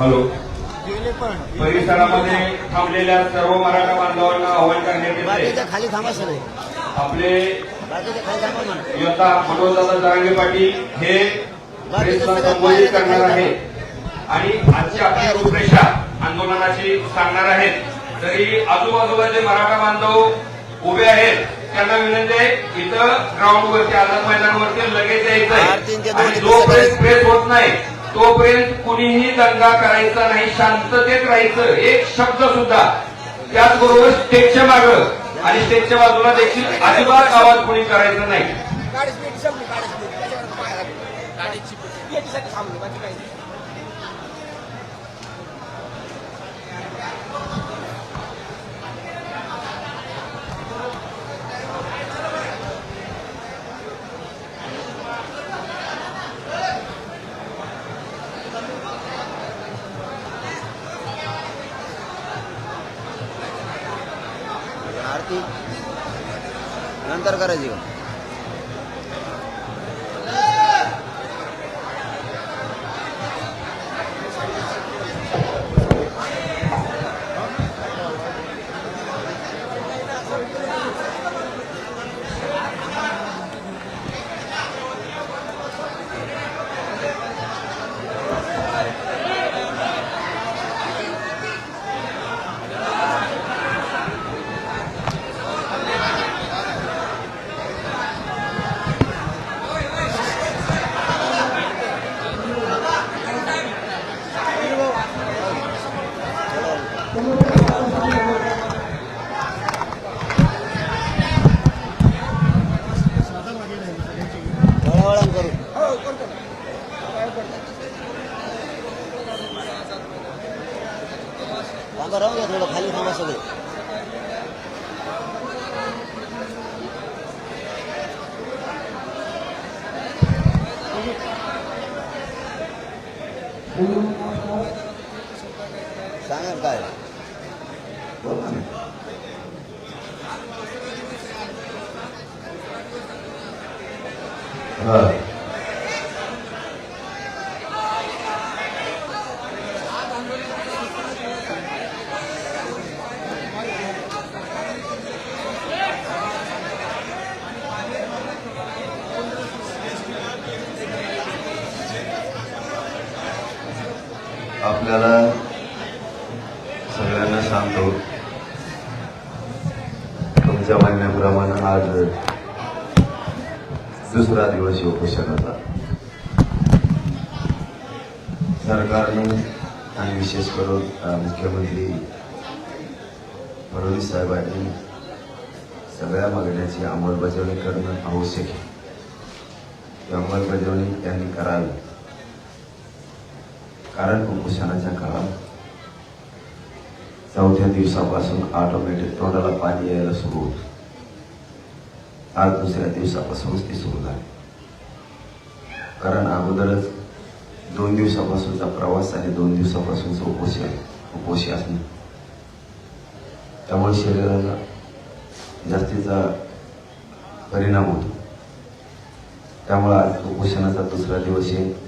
Hello. परिसरामध्ये थांबलेल्या सर्व मराठा बांधवांना आवाहन करण्यात येते. खाली सगळे. आपले योद्धा मनोजदादा जरांगे पाटील हे संबोधित करणार आहेत आणि आजची आपली रूपरेषा आंदोलनाची सांगणार आहेत. तरी आजूबाजूला जे मराठा बांधव उभे आहेत त्यांना विनंती आहे. इथं ग्राउंडवरती आझाद मैदानावरती लगेच यायचं आणि जोपर्यंत प्रेस होत नाही तोपर्यंत कुणीही दंगा करायचा नाही शांततेत राहायचं. एक शब्द सुद्धा. त्याचबरोबर स्टेजच्या मागं. आणि स्टेजच्या बाजूला देखील अजिबात आवाज कोणी करायचा नाही. नंतर करायची का वळवळण करू थांबा राहू द्या थोडं खाली थांबा सगळे सांगा ना काय आपल्याला सगळ्यांना सांगतो तुमच्या म्हणण्याप्रमाणे आज दुसरा दिवस उपोषणाचा सरकारने आणि विशेष करून मुख्यमंत्री फडणवीस साहेबांनी सगळ्या मागण्याची अंमलबजावणी करणं आवश्यक आहे. ती अंमलबजावणी त्यांनी करावी. कारण उपोषणाच्या काळात चौथ्या दिवसापासून ऑटोमॅटिक तोंडाला पाणी यायला सुरू होत. आज दुसऱ्या दिवसापासूनच ती सुरू झाली. कारण अगोदरच दोन दिवसापासूनचा प्रवास आणि दोन दिवसापासूनचं उपोषी उपोषी असणे त्यामुळे शरीराला जास्तीचा परिणाम होतो. त्यामुळे आज उपोषणाचा दुसरा दिवस आहे.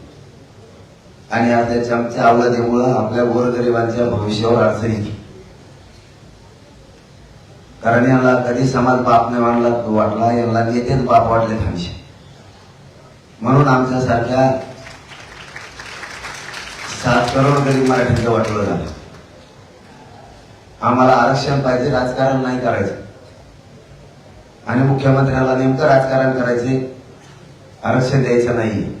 आणि या आमच्या चमच्या आपल्या गोरगरिबांच्या भविष्यावर अडचण येते कारण यांना कधी समाज बाप नाही मानला वाटला यांना नेतेच बाप वाटले खानशे म्हणून आमच्यासारख्या सात करोड गरीब मराठीचं वाटलं झालं. आम्हाला आरक्षण पाहिजे राजकारण नाही करायचं. आणि मुख्यमंत्र्याला नेमकं राजकारण करायचे आरक्षण द्यायचं नाही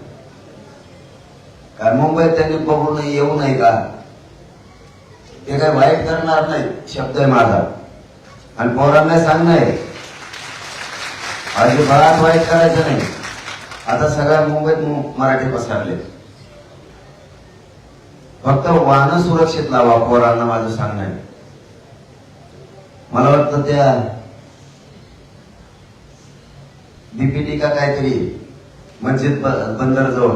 मुंबईत त्यांनी बघून येऊ नये का? ते काही वाईट करणार नाही शब्द आहे माझा. आणि पोरांना सांगणं आहे अजिबात वाईट करायचं नाही. आता सगळ्या मुंबईत मराठी पसरले. फक्त वाहन सुरक्षित लावा पोरांना माझं सांगणं आहे. मला वाटतं त्या बीपीटी का काहीतरी मस्जिद बंदर जवळ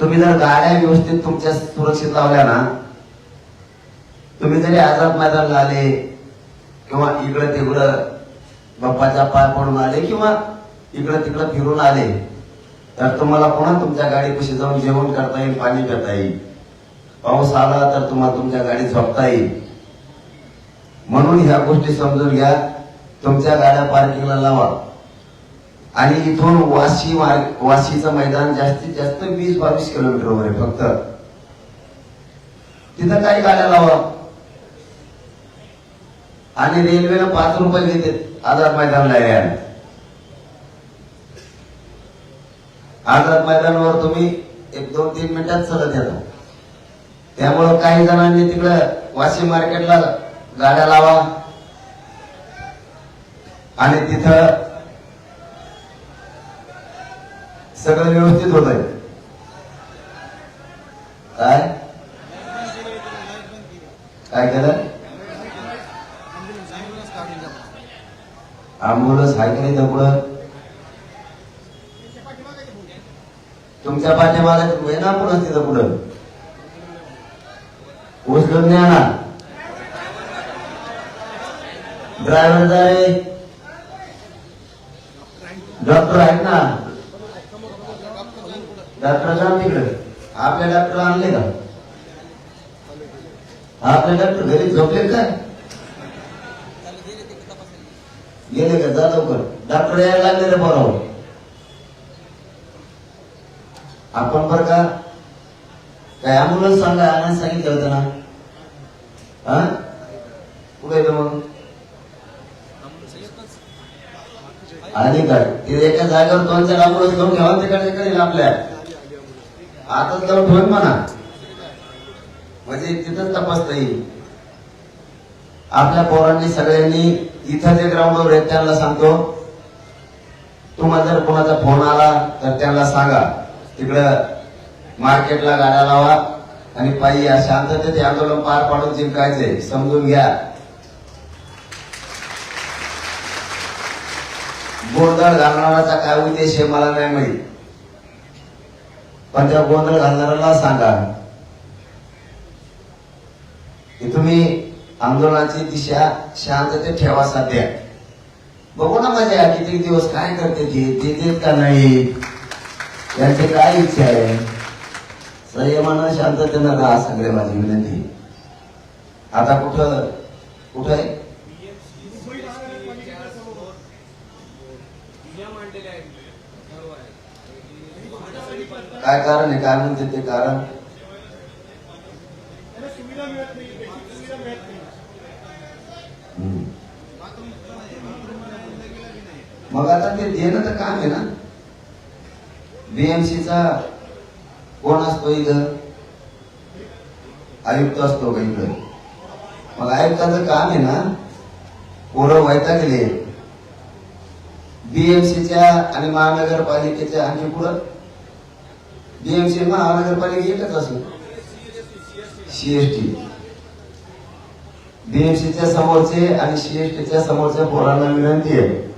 तुम्ही जर गाड्या व्यवस्थित तुमच्या सुरक्षित लावल्या ना तुम्ही जरी आजार मैदान आले किंवा इकडं तिकडं बाप्पाच्या पाय पडून आले किंवा इकडं तिकडं फिरून आले तर तुम्हाला पुन्हा तुमच्या गाडीपाशी जाऊन जेवण करता येईल पाणी करता येईल. पाऊस आला तर तुम्हाला तुमच्या गाडीत झोपता येईल. म्हणून ह्या गोष्टी समजून घ्या. तुमच्या गाड्या पार्किंगला लावा. आणि इथून वाशी मार्ग वाशीचं मैदान जास्तीत जास्त वीस बावीस किलोमीटरवर आहे फक्त. तिथं काही गाड्या लावा. आणि रेल्वेनं पाच रुपये घेते आझाद मैदानला यायला आझाद मैदानावर तुम्ही एक दोन तीन मिनिटात चलत येता. त्यामुळं काही जणांनी तिकडं वाशी मार्केटला गाड्या लावा. आणि तिथं सगळं व्यवस्थित होत आहे काय? काय केलं? आंबुलन्स आहे का नाही इथं पुढं? तुमच्या पाठीमाला आहे ना पुढं तिथं पुढं. उचलून न्या ना. ड्रायव्हर जाय डॉक्टर आहेत ना डॉक्टर जा तिकडे आपल्या डॉक्टर आणले का आपले डॉक्टर घरी झोपले काय गेले का जा लवकर डॉक्टर लागले रे बरोबर आपण बर का? काय अँब्युलन्स सांगा आणि सांगितलं होतं ना? हा? कुठे मग? आणि काय? तिथे एका जागेवर दोन चार अँब्युलन्स घेऊन घ्यावा तिकडे करेल आपल्या. आता जाऊन ठेवून म्हणा. म्हणजे तिथंच तपासता येईल. आपल्या पोरांनी सगळ्यांनी इथं जे ग्राउंडवर आहेत त्यांना सांगतो तुम्हाला जर कोणाचा फोन आला तर त्यांना सांगा. तिकडं मार्केटला गाड्या लावा. आणि पायी या शांततेत आंदोलन पार पाडून जिंकायचे समजून घ्या. गोंधळ घालणाराचा काय उद्देश आहे मला नाही माहीत. पण त्या गोंधळ घालणाऱ्याला सांगा. की तुम्ही आंदोलनाची दिशा शांततेत ठेवा सध्या. बघू ना मजा किती दिवस काय करते ती ते देत का नाही? त्यांची काय इच्छा आहे? संयमानं शांततेनं राहा सगळे माझी विनंती. आता कुठं कुठं आहे? काय कारण आहे? काय म्हणते ते कारण? मग आता ते देणं तर काम आहे ना? बीएमसीचा कोण असतो इथं? आयुक्त असतो का इथं मग आयुक्ताचं काम आहे ना? पोरं व्हायता गेले बीएमसीच्या आणि महानगरपालिकेच्या आणखी पुढं? बीएमसी महानगरपालिका एकच असेल. सीएसटी बीएमसीच्या समोरचे आणि सीएसटीच्या समोरच्या पोरांना विनंती आहे.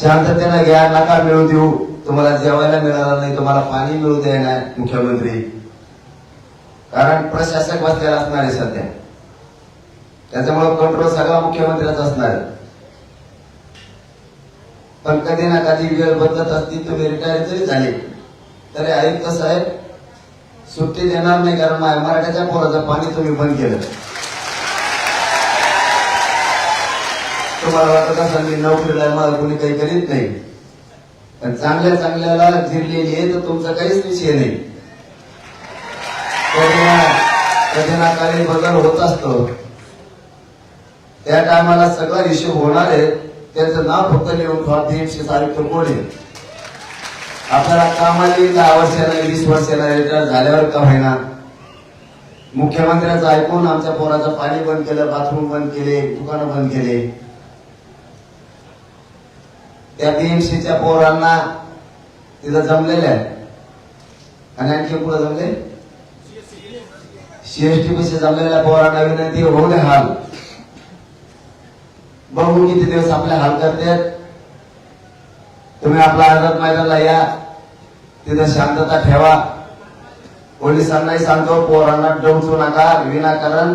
शांततेनं घ्या नका मिळू देऊ. तुम्हाला जेवायला मिळालं नाही तुम्हाला पाणी मिळू देणार मुख्यमंत्री. कारण प्रशासक बसलेला असणार आहे सध्या. त्याच्यामुळे कंट्रोल सगळा मुख्यमंत्र्याचा असणार आहे. पण कधी ना कधी वेळ बदलत असती तुम्ही रिटायर जरी झाले तरी आयुक्त साहेब सुट्टी देणार नाही कारण मराठ्याच्या पोराचं पाणी तुम्ही बंद केलं. तुम्हाला वाटत असेल मी नोकरीला मला कोणी काही करीत नाही. पण चांगल्या चांगल्याला जिरलेली आहे तर तुमचा काहीच विषय नाही. कठीणाकाळी काही बदल होत असतो. त्या टायमाला सगळा हिशोब होणार आहे. त्याचं नाव फक्त लिहून ठेवा तीनशे तारीख कोण आहे? आपल्याला कामाला येईल दहा वर्षाला वीस वर्षाला रिटायर झाल्यावर का होईना? मुख्यमंत्र्यांचं ऐकून आमच्या पोराचं पाणी बंद केलं बाथरूम बंद केले दुकानं बंद केले. त्या बीएमसीच्या पोरांना तिथं जमलेल्या आणि आणखी पुढे जमले? सीएसटी पैसे जमलेल्या पोरांना विनंती होऊ दे हाल. बघू किती दिवस आपले हाल करतात. तुम्ही आपला आझाद मैदानाला या. तिथं शांतता ठेवा. पोलिसांनाही सांगतो पोरांना डवचू नका विनाकारण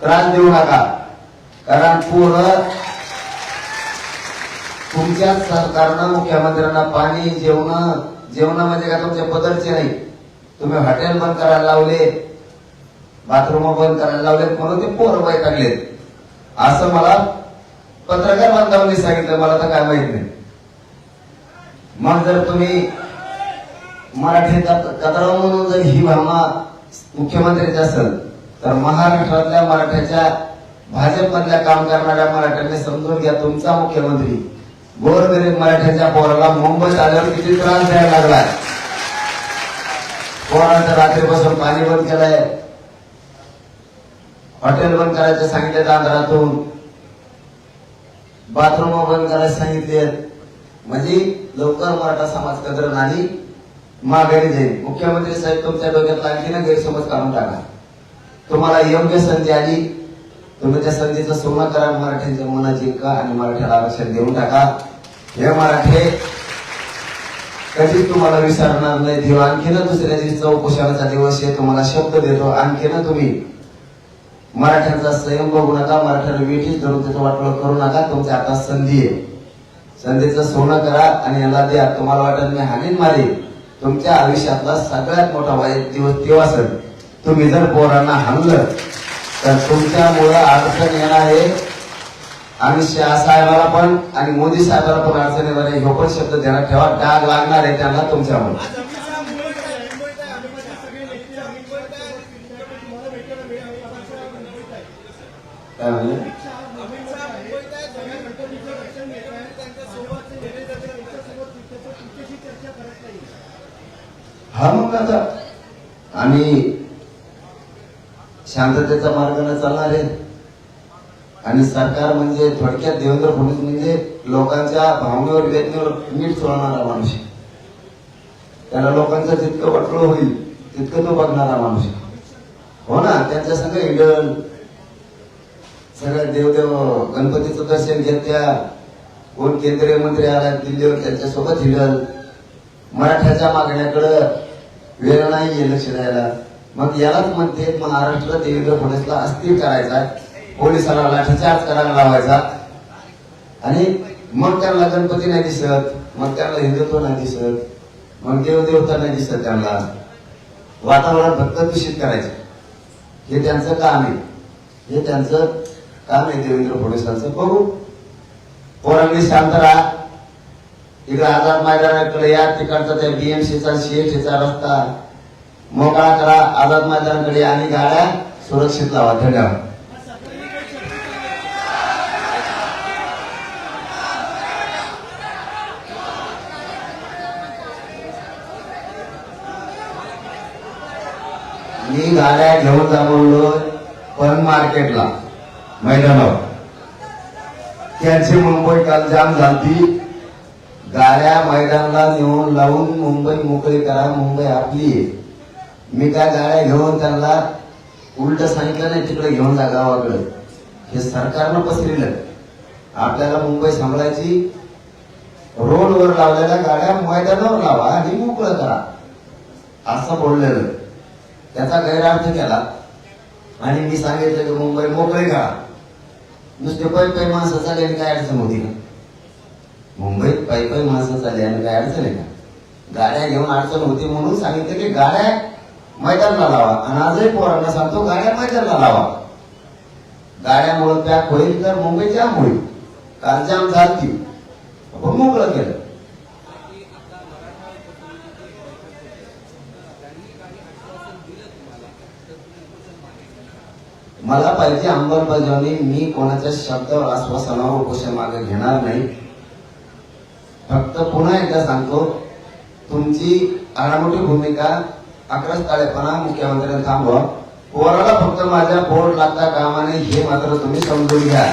त्रास देऊ नका. कारण पोरं तुमच्या सरकारनं मुख्यमंत्र्यांना पाणी जेवण जेवणामध्ये म्हणजे का तुमच्या बदलचे नाही. तुम्ही हॉटेल बंद करायला लावले बाथरूम बंद करायला लावले म्हणून ते पोर पोरं वैतागलेत असं मला पत्रकार बांधवांनी सांगितलं मला तर काय माहीत नाही. मग जर तुम्ही मराठी कतराव म्हणून जर ही भावना मुख्यमंत्र्याची असेल तर महाराष्ट्रातल्या मराठ्याच्या भाजपमधल्या काम करणाऱ्या मराठ्यांनी समजून घ्या तुमचा मुख्यमंत्री गोरगरीब मराठ्याच्या पोराला मुंबईत आल्यावर किती त्रास द्यायला लागलाय? पोराचं रात्रीपासून पाणी बंद केलंय. हॉटेल बंद करायचं सांगितलं आंध्रातून बाथरूम बंद करायला सांगितले म्हणजे लवकर मराठा समाज कदर नाही माघारी जाईल. मुख्यमंत्री साहेब तुमच्या डोक्यात आणखी ना गैरसमज काढून टाका. तुम्हाला योग्य संधी आली तुम्ही त्या संधीचं सोनं करा मराठ्यांच्या मनाची जिंका आणि मराठ्याला आरक्षण देऊन टाका. हे मराठे कधीच तुम्हाला विसरणार नाही. देव आणखीन दुसऱ्या दिवशी उपोषणाचा दिवस आहे. तुम्हाला शब्द देतो. आणखीन तुम्ही मराठ्यांचा संयम बघू नका. मराठ्याला वेठीच धरून त्याचं वाटोळ करू नका. तुमच्या आता संधी आहे. संधीचं सोनं करा आणि याला द्या. तुम्हाला वाटत मी हानीन मारे तुमच्या आयुष्यातला सगळ्यात मोठा वाईट दिवस तेव्हा सर तुम्ही जर पोरांना हाणलं तर तुमच्यामुळं अडचण येणार आहे. आम्ही शाह साहेबांना पण आणि मोदी साहेबाला पण अडचण येणार आहे. ह्यो पण शब्द त्यांना ठेवा. डाग लागणार आहे त्यांना तुमच्यामुळे. काय हा मग आम्ही शांततेचा मार्गाने चालणार. आहे आणि सरकार म्हणजे थोडक्यात देवेंद्र फडणवीस म्हणजे लोकांच्या भावनेवर वेदनेवर नीट सोडणारा माणूस आहे. त्याला लोकांचं जितकं वाटलं होईल तितकं तो बघणारा माणूस आहे. हो ना? त्यांच्या संग इडल सगळ्या देवदेव गणपतीचं दर्शन घेत त्या. कोण केंद्रीय मंत्री आला दिल्लीवर त्यांच्यासोबत हिडल. मराठ्याच्या मागण्याकडं वेळ नाही लक्ष द्यायला. मग यालाच म्हणते महाराष्ट्र देवेंद्र फडणवीसला अस्थिर करायचा पोलिसाला लाठीचार्ज करायला लावायचा. आणि मग त्यांना गणपती नाही दिसत मग त्यांना हिंदुत्व नाही दिसत मग देवदेवता नाही दिसत त्यांना. वातावरण फक्त दूषित करायचं. हे त्यांचं काम आहे. हे त्यांचं काम आहे देवेंद्र फडणवीसांचं बघू. पोरांनी शांत राहा. इकडे आझाद मैदानाकडे या तिकडचा त्या बीएमसीचा सीएटीचा रस्ता. मोकळा करा आझाद मैदानाकडे आणि गाड्या सुरक्षित लावा. धन्यवाद. मी गाड्या घेऊन जावलो पण मार्केटला मैदानावर. त्यांची मुंबई काल जाम झाली गाड्या मैदानाला नेऊन लावून मुंबई मोकळी करा मुंबई आपली आहे. मी काय गाड्या घेऊन त्यांना उलट सांगितलं नाही तिकडे घेऊन जा गावाकडे. हे सरकारनं पसरलं आपल्याला मुंबई सांभाळायची रोडवर लावलेल्या गाड्या मैदानावर लावा आणि मोकळं करा. असं बोललेलं. त्याचा गैरअर्थ केला. आणि मी सांगितलं की मुंबई मोकळे करा. नुसते पै पै माणसं चालल्याने काय अडचण होती का? मुंबईत पै पै माणसं चालल्याने काय अडचण आहे का? गाड्या घेऊन अडचण होती म्हणून सांगितलं की गाड्या मैदानला लावा. आणि आजही पोरांना सांगतो गाड्या मैदानला लावा. गाड्यामुळे पॅक होईल तर मुंबई जाम होईल. काल जाम झालती आपण मोकळं केलं. मला पाहिजे अंमलबजावणी मी कोणाच्या शब्दावर आश्वासनावर उपोषण मागे घेणार नाही. फक्त पुन्हा एकदा सांगतो तुमची आडामोठी भूमिका अकराच ताळेपणा मुख्यमंत्र्यांनी थांबवा. पोराला फक्त माझ्या बोर्ड लागता कामा नये हे मात्र तुम्ही समजून घ्या.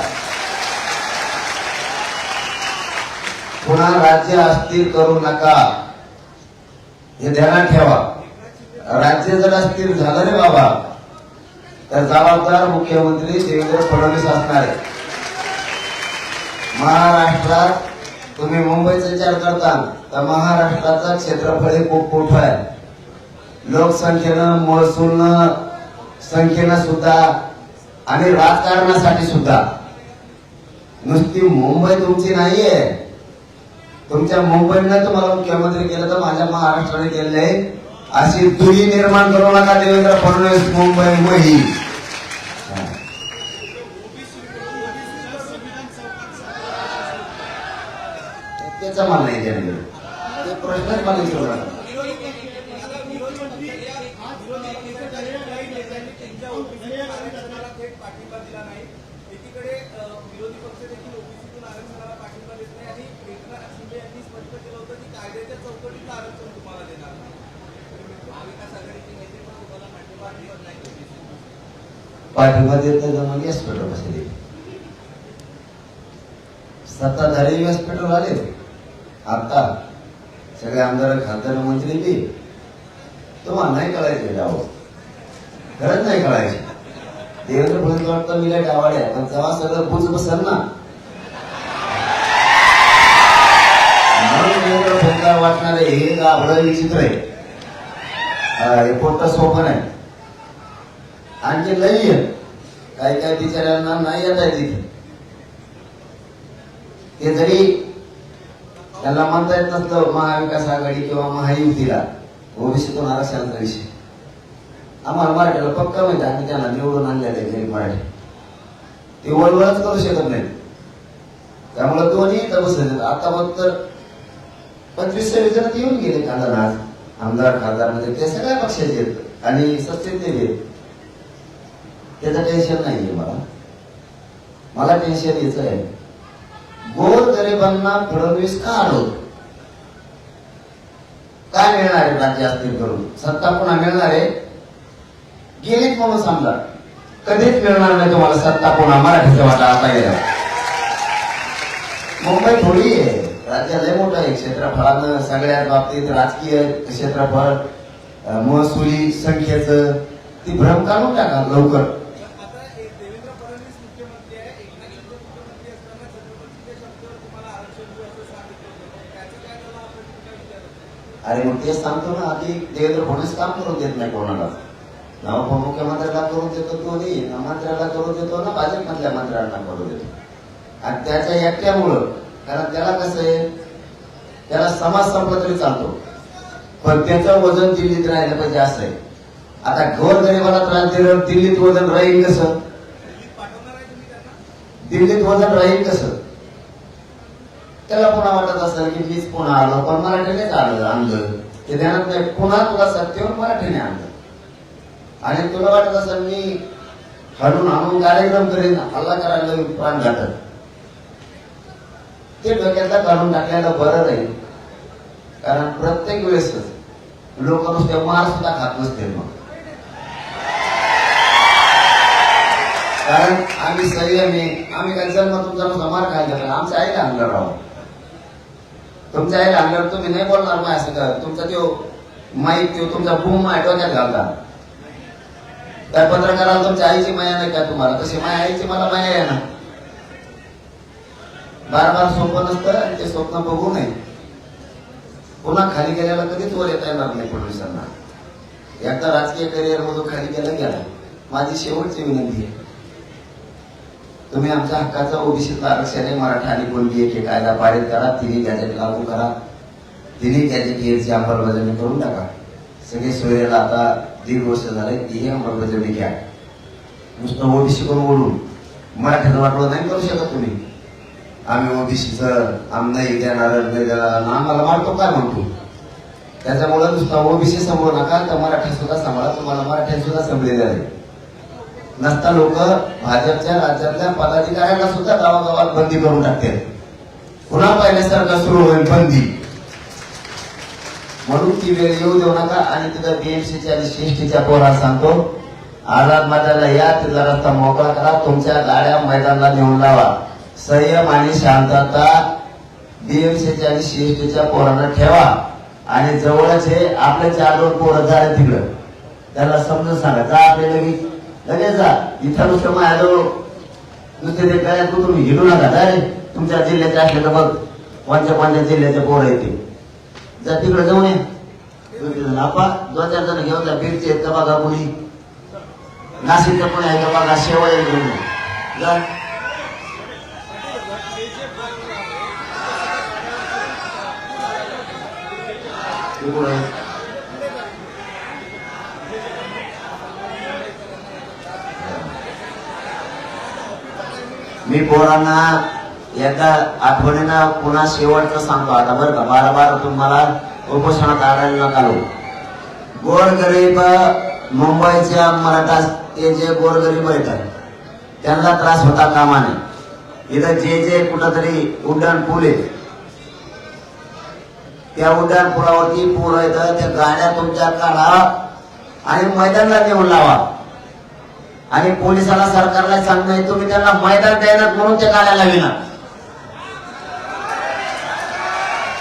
पुन्हा राज्य अस्थिर करू नका. हे ध्यानात ठेवा. राज्य जर अस्थिर झालं रे बाबा तर जबाबदार मुख्यमंत्री देवेंद्र फडणवीस असणार आहे महाराष्ट्रात तुम्ही मुंबईचा विचार करता तर महाराष्ट्राचा क्षेत्रफळ हे खूप मोठं आहे. लोकसंख्येनं महसूलनं संख्येनं सुद्धा आणि राजकारणासाठी सुद्धा. नुसती मुंबई तुमची नाहीये. तुमच्या मुंबईनं तुम्हाला मुख्यमंत्री केलं तर माझ्या महाराष्ट्राने केलं आहे. अशी दुरी निर्माण करू नका देवेंद्र फडणवीस मुंबई मही त्याचा मान नाही ते प्रश्नच मला विचारू नका विरोधी मंत्री आज एकत्र काही नेत्यांनी त्यांच्या ओबीसी आरक्षणाला थेट पाठिंबा दिला नाही एकीकडे अ, विरोधी पक्ष देखील ओबीसीतून आरक्षणाला पाठिंबा देत नाही आणि एकनाथ शिंदे यांनी स्पष्ट केलं होतं की कायद्याच्या चौकटीतलं आरक्षण तुम्हाला देणार नाही महाविकास आघाडीचे नेते पण तुम्हाला पाठिंबा देत नाही पाठिंबा देत नाही तर मग व्यासपीठावर बसले सत्ताधारी व्यासपीठावर आले आता सगळे आमदार खासदार मंत्री बी तुम्हाला नाही कळायचे डाव हो? खरंच नाही कळायचे. देवेंद्र फडणवीस वाटतं मी काय डावाडे पण तेव्हा सगळं बुज बसल ना. देवेंद्र फडणवीस वाटणार हे आपलं विचित्र आहे. हा, हे पोट्ट सोपं नाही आणखी लई आहे काही काही बिचाऱ्यांना नाही येत आहे तिथे. ते जरी त्यांना म्हणता येत नसतं महाविकास आघाडी किंवा महायुतीला ओबीसीतून आरक्षणाचा विषय आम्हाला मराठीला पक्का माहिती आम्ही त्यांना निवडून आणलेले आहे गरीब मराठी. ते वळवळच करू शकत नाही त्यामुळे दोन्ही इथं बसले आता मग तर पंचवीस सव्वीस जण येऊन गेले खासदार आज. आमदार खासदार म्हणजे ते सगळ्या पक्षाचे आहेत. आणि सत्तेचे आहेत. त्याचं टेन्शन नाहीये मला. मला टेन्शन यायचं आहे गोर गरिबांना फडणवीस का आलो काय मिळणार आहे राज्य अस्थिर करून? सत्ता पुन्हा मिळणार आहे? गेलीच म्हणून समजा. कधीच मिळणार नाही तुम्हाला सत्ता पुन्हा. मराठीचा वाटा आता गेला मुंबई थोडी आहे. राज्य लय मोठं आहे. क्षेत्रफळानं सगळ्या बाबतीत राजकीय क्षेत्रफळ महसुली संख्येचं ती भ्रम काढून टाका लवकर आता एक देवेंद्र फडणवीस मुख्यमंत्री आहे एकनाथ शिंदे मुख्यमंत्री असताना छत्रपती शिवाजी शब्दावर तुम्हाला आरक्षण देऊ असं सांगितलं होतं त्याचं काय त्याला आपण काय विचारत अरे मग तेच सांगतो ना आधी देवेंद्र फडणवीस काम करून देत नाही कोणाला. ना उपमुख्यमंत्र्याला करून देतो तो नाही मंत्र्याला करून देतो ना भाजपमधल्या मंत्र्यांना करून देतो. आणि त्याच्या एकट्यामुळं कारण त्याला कसं आहे त्याला समाज संपला तरी चालतो. पण त्याचं वजन दिल्लीत राहिलं पाहिजे असं आहे. आता घर गरिबाला त्रास दिलं दिल्लीत वजन राहील कसं? दिल्लीत दिल्लीत वजन राहील कसं? त्याला पुन्हा वाटत असेल की मीच पुन्हा आलो पण मराठीनेच आलं आणलं. ते ध्यानात नाही पुन्हा तुला सत्तेवर मराठीने आणलं. आणि तुला वाटत असेल मी हडून आणून कार्यक्रम करीन हल्ला करायला प्राण घाटत ते डोक्यातला काढून टाकल्याला बरं राहील कारण प्रत्येक वेळेस लोक नुसते मार सुद्धा खात नसते मग. कारण आम्ही संयमी आम्ही काय जन्म तुमचा नुसता मार खायला आमचं आहे का अंगण राहू तुमच्या आई लागल्यावर तुम्ही नाही बोलणार माझ्या सगळं तुमचा तो माईक तो तुमचा बूम माय डोक्यात घालता. त्या पत्रकाराला तुमच्या आईची माया नाही का तुम्हाला? तशी माया आईची मला माया आहे ना. बार बार स्वप्न नसतं आणि ते स्वप्न बघू नये. पुन्हा खाली गेल्याला कधीच वर येता येणार नाही पोलिसांना. एकदा राजकीय करिअर मधून खाली गेलं गेला. माझी शेवटची विनंती आहे. तुम्ही आमच्या हक्काचा ओबीसी आरक्षण आहे मराठा आणि कोणती एक कायदा पारित करा तिन्ही गॅजेट लागू करा. तिन्ही गॅजेट याची अंमलबजावणी करून टाका. सगळे सोयरेला आता दीड वर्ष झाले तीही अंमलबजावणी घ्या. नुसतं ओबीसी करून ओढून? मराठ्याचं वाटलं नाही करू शकत तुम्ही. आम्ही ओबीसीचं आम नाही देणार नाही देणार आम्हाला मारतो काय म्हणतो? त्याच्यामुळे नुसतं ओबीसी सांभाळू नका तर मराठा सुद्धा सांभाळा तुम्हाला मराठ्या सुद्धा संपलेले आहे. नसता लोक भाजपच्या राज्यातल्या पदाधिकाऱ्यांना सुद्धा गावागावात बंदी करून टाकते पुन्हा पहिल्यासारखं सुरू होईल बंदी. म्हणून ती वेळ येऊ देऊ नका आणि तिथं बीएमसीच्या आणि सीएसटीच्या पोराला सांगतो आझाद मैदानला या तिथला रस्ता मोकळा करा तुमच्या गाड्या मैदानाला नेऊन लावा. संयम आणि शांतता बीएमसीच्या आणि सीएसटीच्या पोरांना ठेवा. आणि जवळच हे आपले चार दोन पोरं झाले तिकडं. त्याला समजून सांगा जा आपल्याला लगेच जा. इथं नुसतं माझ्याजवळ नुसते ते काय तुम्ही हिरू नका. जा रे तुमच्या जिल्ह्याचे असले तर बघ. कोणत्या कोणत्या जिल्ह्याचे पोरं येते जा तिकडे जाऊन ये. दोन जण. आपा दोन चार जण घेऊन जा. बीडचे आहेत का बघा कोणी? नाशिकचं कोणी आहे का बघा? शेवळ आहे घेऊन जा. Thank you. मी पोरांना एकदा आठवणीनं पुन्हा शेवटचं सांगतो. आता बरं का बार बार तुम्हाला उपोषणात आढळलं नका गोरगरीब मुंबईच्या मराठा ते जे गोरगरीब आहेत त्यांना त्रास होता कामाने. इथं जे जे कुठंतरी उड्डाण पूल आहे त्या उड्डाण पुलावरती पूर येतं त्या गाड्या तुमच्या काढा आणि मैदानाला येऊन लावा. आणि पोलिसाला सरकारला सांगणं तुम्ही त्यांना मैदान द्यायला म्हणून ते काढायला विना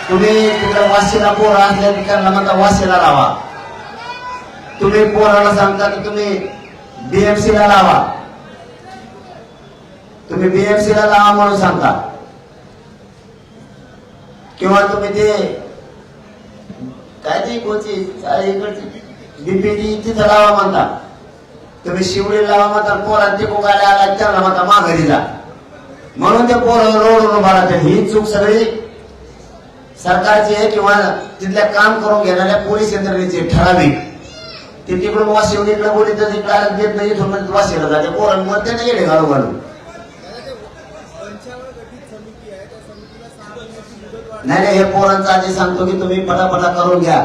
तुम्ही तिकडे वाशीला पोर असल्या की त्यांना म्हणता वाशीला लावा. तुम्ही पोराला सांगता की तुम्ही बीएमसी ला लावा. तुम्ही बीएमसी ला लावा म्हणून सांगता. किंवा तुम्ही ते काय ती कोणती इकडची बीपीडी तिथं लावा म्हणता. तुम्ही शिवडी लावा मात्र पोरात ते आला त्याला मात्र माघारी जा. म्हणून ते पोर रोडून उभा राहते ही चूक सगळी सरकारची आहे किंवा तिथल्या काम करून घेणाऱ्या पोलीस यंत्रणेची ठराविक. ते तिकडून वा शिवडीकडे बोली तर तिकडे देत नाही इथून म्हणजे वाशिला जाते. पोरांमुळे त्याने येणे घालू घालू नाही नाही हे पोरांचं आधी सांगतो की तुम्ही पटापटा करून घ्या.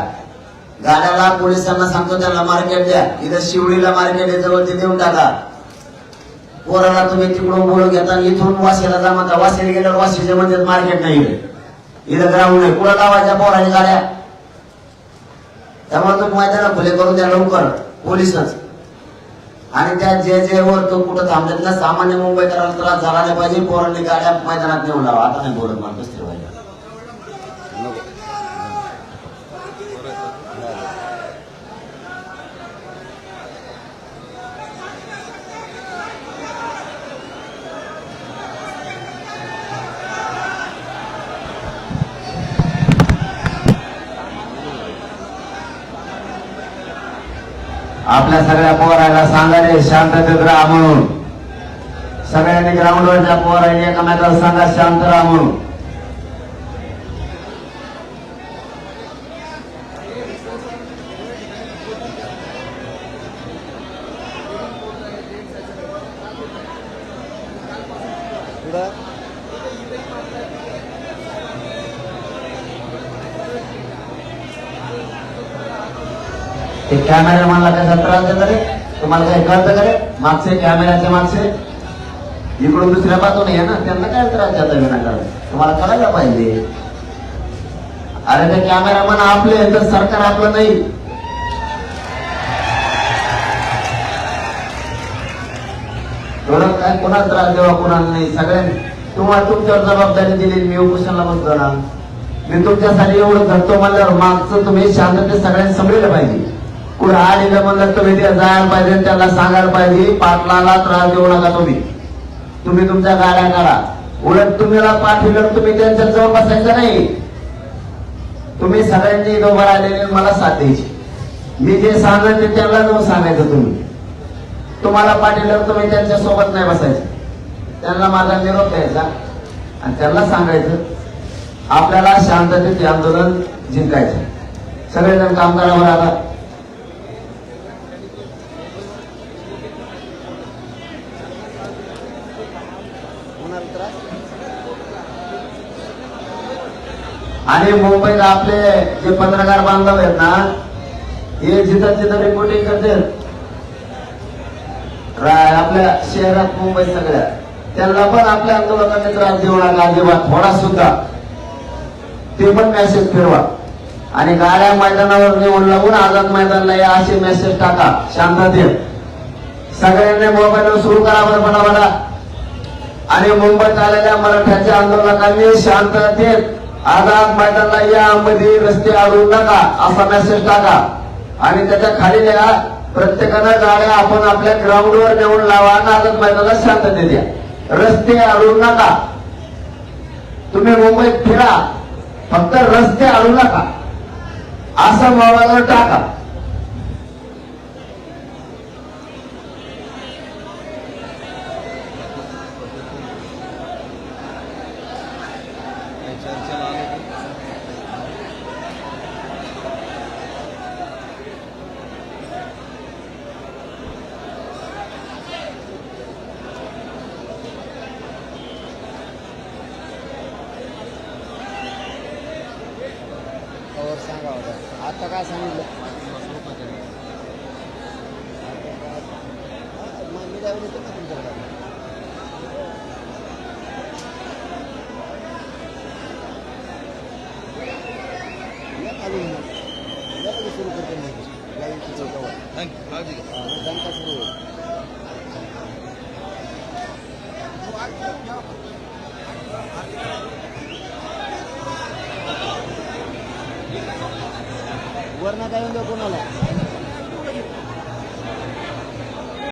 गाड्याला पोलिसांना सांगतो त्याला मार्केट द्या. इथं शिवडीला मार्केट आहे जवळ ते देऊन टाका. पोराला तुम्ही तिकडून बोलून घेता इथून वाशीला जा म्हणता वाशीला गेल्यावर वाशीचे म्हणजे मार्केट नाही इथं ग्राउंड नाही कुठं लावायच्या पोराने गाड्या? त्यामुळे तुम्ही मैदान खुले करून द्या लवकर. पोलिसच. आणि त्या जे जे वर तो कुठं थांबलेत ना सामान्य मुंबईकरांना त्रास झाला नाही पाहिजे पोरांनी गाड्या मैदानात नेऊन लावा. आता नाही बोलत मला आपल्या सगळ्या पोराला सांगायला शांततेत राहा म्हणून. सगळ्यांनी ग्राउंडवरच्या पोरांनी एकमेकाला सांगा शांत राहा म्हणून. कॅमेरा कॅमेरामॅनला कसा त्रास देत रे तुम्हाला काही कळतं का रे? मागचे कॅमेराचे मागचे. इकडून दुसऱ्या बाजूने आहे ना त्यांना काय त्रास देता विनाकारण? तुम्हाला कळायला पाहिजे. अरे ते कॅमेरामॅन आपले तर सरकार आपलं नाही. थोडं काय कोणाला त्रास देवा कोणाला नाही? सगळ्यांनी तुम्हाला तुमच्यावर जबाबदारी दिली मी उपोषणाला बसलो ना. मी तुमच्यासाठी एवढं घडतो म्हणल्यावर मागचं तुम्ही शांतते सगळ्यांनी समजलं पाहिजे. कुठं आलेलं म्हणलं तुम्ही ते जायला पाहिजे त्याला सांगायला पाहिजे पाटलाला त्रास देऊ नका तुम्ही. तुम्ही तुमच्या गाड्या काढा. उलट तुम्हाला पाठवलं तुम्ही त्यांच्या जवळ बसायचं नाही. तुम्ही सगळ्यांनी इथं उभं मला साथ द्यायची. मी जे सांगेन ते त्यांना जाऊन सांगायचं तुम्ही. तुम्हाला पाठवल्यावर तुम्ही त्यांच्यासोबत नाही बसायचं. त्यांना माझा निरोप द्यायचा आणि त्यांना सांगायचं. आपल्याला शांततेत आंदोलन जिंकायचं. सगळेजण कामगारावर आला आणि मुंबईत आपले जे पत्रकार बांधव आहेत ना हे जिथं जिथं रिपोर्टिंग करते आपल्या शहरात मुंबई सगळ्या. त्यांना पण आपल्या आंदोलनाने त्रास देऊ नका अजिबात. थोडा सुद्धा. ते पण मेसेज फिरवा. आणि गाड्या मैदानावर नेऊन लावून आझाद मैदानला या असे मेसेज टाका. शांततेत सगळ्यांनी मोबाईल सुरू करा बरं मला आणि मुंबईत आलेल्या मराठ्याच्या आंदोलकांनी शांततेत आझाद मैदानला यामध्ये रस्ते अडवू नका असा मेसेज टाका. आणि त्याच्याखाली द्या प्रत्येकानं गाड्या आपण आपल्या ग्राउंडवर नेऊन लावा आणि आझाद मैदानाला शांतते द्या. रस्ते अडवू नका. तुम्ही मुंबईत फिरा फक्त रस्ते अडवू नका. असं मोबाईलवर टाका.